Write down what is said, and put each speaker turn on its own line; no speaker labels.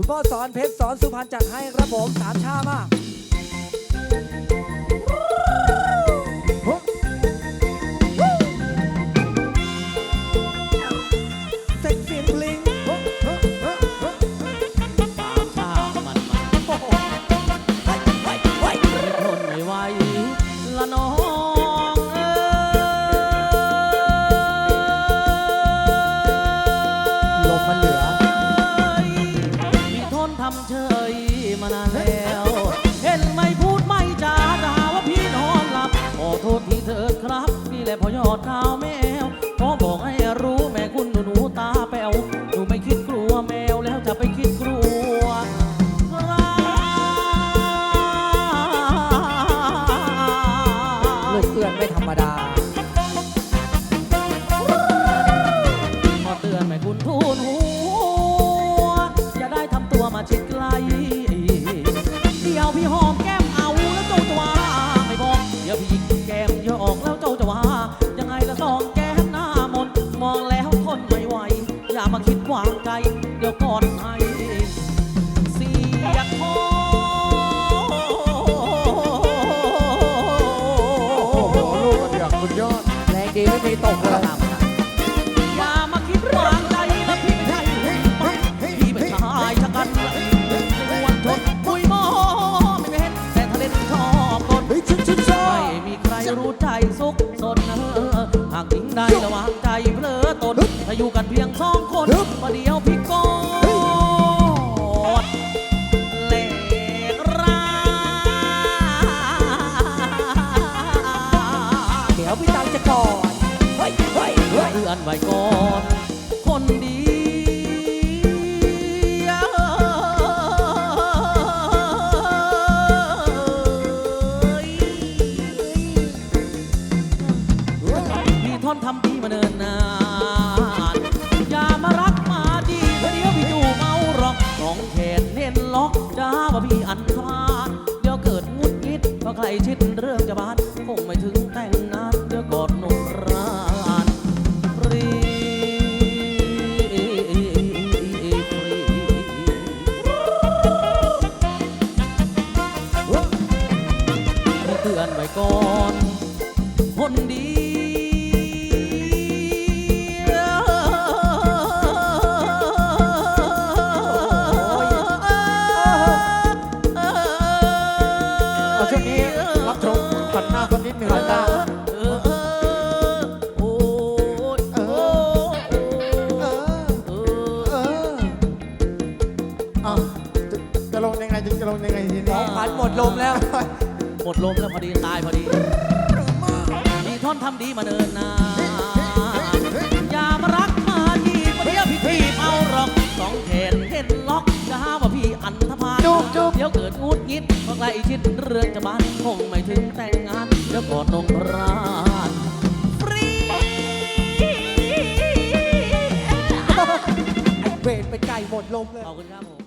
คุณพ่อสอนเพชรสอนสุพรรณจัดให้ครับผมสามชามา
มานานแล้ว เห็นไม่พูดไม่จาจะหาว่าพี่นอนหลับขอโทษที่เธอครับ นี่แหละพอยอดข้าวแม่ อย่ามาคิดวางใจ เดี๋ยวก่อนให้เสียคอ
โอ้โหลูกกระเดือกสุดยอด
แรงดีไม่มีตกเลย
อย่ามาคิดวางใจนะพี่ไม่ใช่ปังพี่ไม่ชายชะกันมวนทนปุยโมไม่เป็นแต่ทะเลนชอบคน
เฮ้ยชุดชุดชอ
ไม่
บ
มีใครรู้ใจสุขสน ไว้ก่อนคนดีพี่ทนทำดีมาเนินนานอย่ามารักมาดีเดี๋ยวพี่อยู่เมาหรอกสองแขนเน้นล็อกจ้าว่าพี่อันธพาลเดี๋ยวเกิดงุดงิดเพราะใครชิด ก่อนคนดี
ช่วงนี้รับชมผันหน้าสักนิดหนึ่งนะ
เออเออโอ้ยโอ้ย
เออ
เออ
เออเอาจะลงยังไงจะลงยังไงทีนี้
พันหมดลมแล้ว
มดลมแล้วพอดีตายพอดีมีท่อนทำดีมาเนินนานอย่ามารักมาดีเดี๋ยวพี่ทีบเอาหรอกสองแขนเห็นล็อกจะหาว่าพี่อันธพาล
จุ๊บจุ๊บ
เดี๋ยวเกิดงุดงิดเพราะใกล้ชิดเรื่องจะบานคงไม่ถึงแต่งงานเดี๋ยวกอดนงรานฟรี
ไอ้เวรไปไก่หมดลมเลย
ขอบคุณครับ